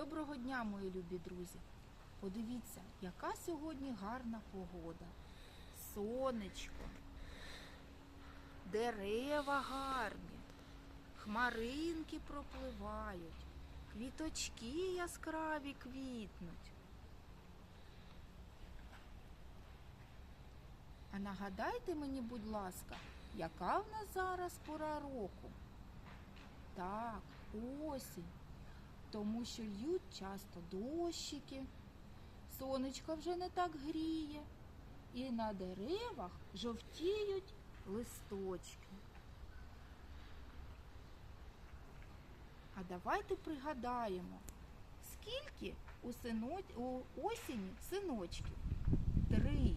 Доброго дня, мої любі друзі! Подивіться, яка сьогодні гарна погода. Сонечко, дерева гарні, хмаринки пропливають, квіточки яскраві квітнуть. А нагадайте мені, будь ласка, яка в нас зараз пора року? Так, осінь тому що льють часто дощики, сонечко вже не так гріє, і на деревах жовтіють листочки. А давайте пригадаємо, скільки у, сино... у осені синочків? Три.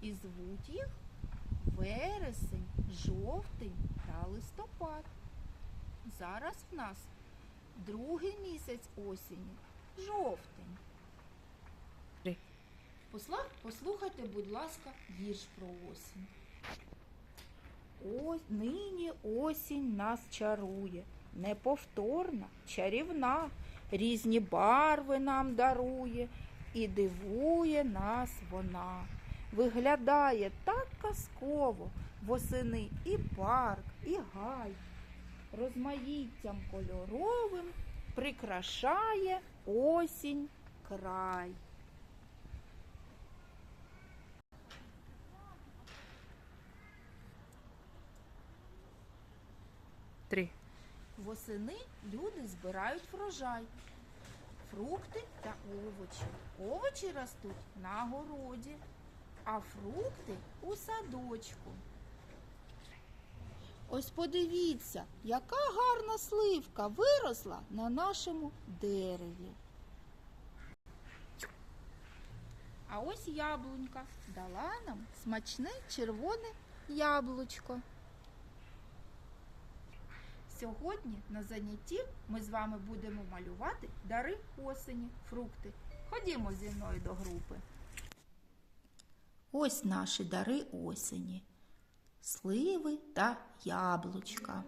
І звуть їх вересень, жовтень та листопад. Зараз в нас другий місяць осені жовтень. Посла- Послухайте, будь ласка, вірш про осінь. Ось нині осінь нас чарує, неповторна, чарівна, різні барви нам дарує і дивує нас вона. Виглядає так казково восени і парк, і гай розмаїттям кольоровим прикрашає осінь край. Три. Восени люди збирають врожай, фрукти та овочі. Овочі ростуть на городі, а фрукти у садочку. Ось подивіться, яка гарна сливка виросла на нашому дереві. А ось яблунька дала нам смачне червоне яблучко. Сьогодні на занятті ми з вами будемо малювати дари осені, фрукти. Ходімо зі мною до групи. Ось наші дари осені. Сливи та яблучка.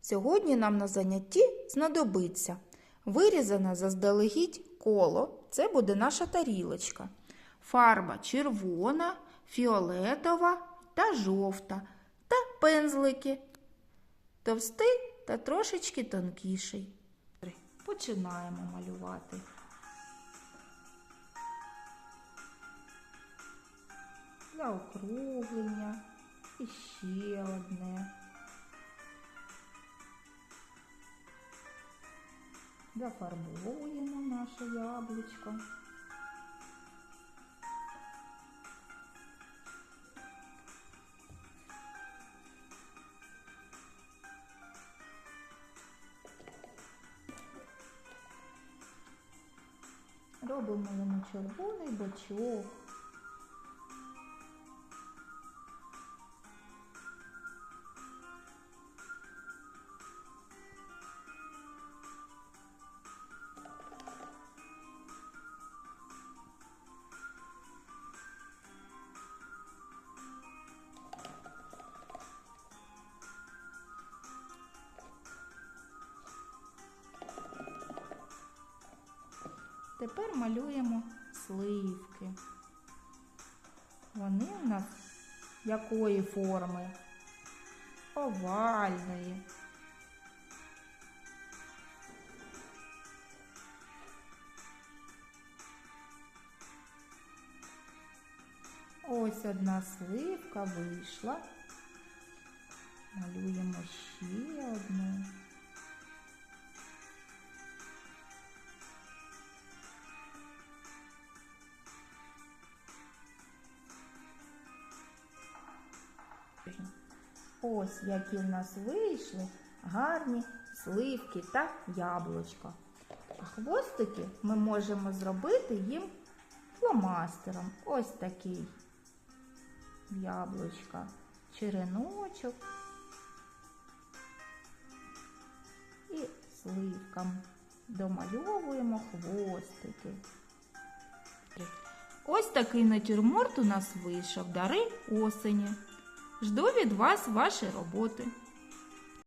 Сьогодні нам на занятті знадобиться вирізане заздалегідь коло, це буде наша тарілочка, фарба червона, фіолетова та жовта, та пензлики, товстий та трошечки тонкіший. Починаємо малювати. Заокруглення і ще одне. Зафарбовуємо наше яблучко. Робимо йому червоний бочок. Тепер малюємо сливки. Вони у нас якої форми? Овальної. Ось одна сливка вийшла. Малюємо ще одну. Ось які в нас вийшли гарні сливки та яблучко. А хвостики ми можемо зробити їм фломастером. Ось такий яблучка, череночок і сливкам домальовуємо хвостики. Ось такий натюрморт у нас вийшов дари осені. Жду від вас ваші роботи.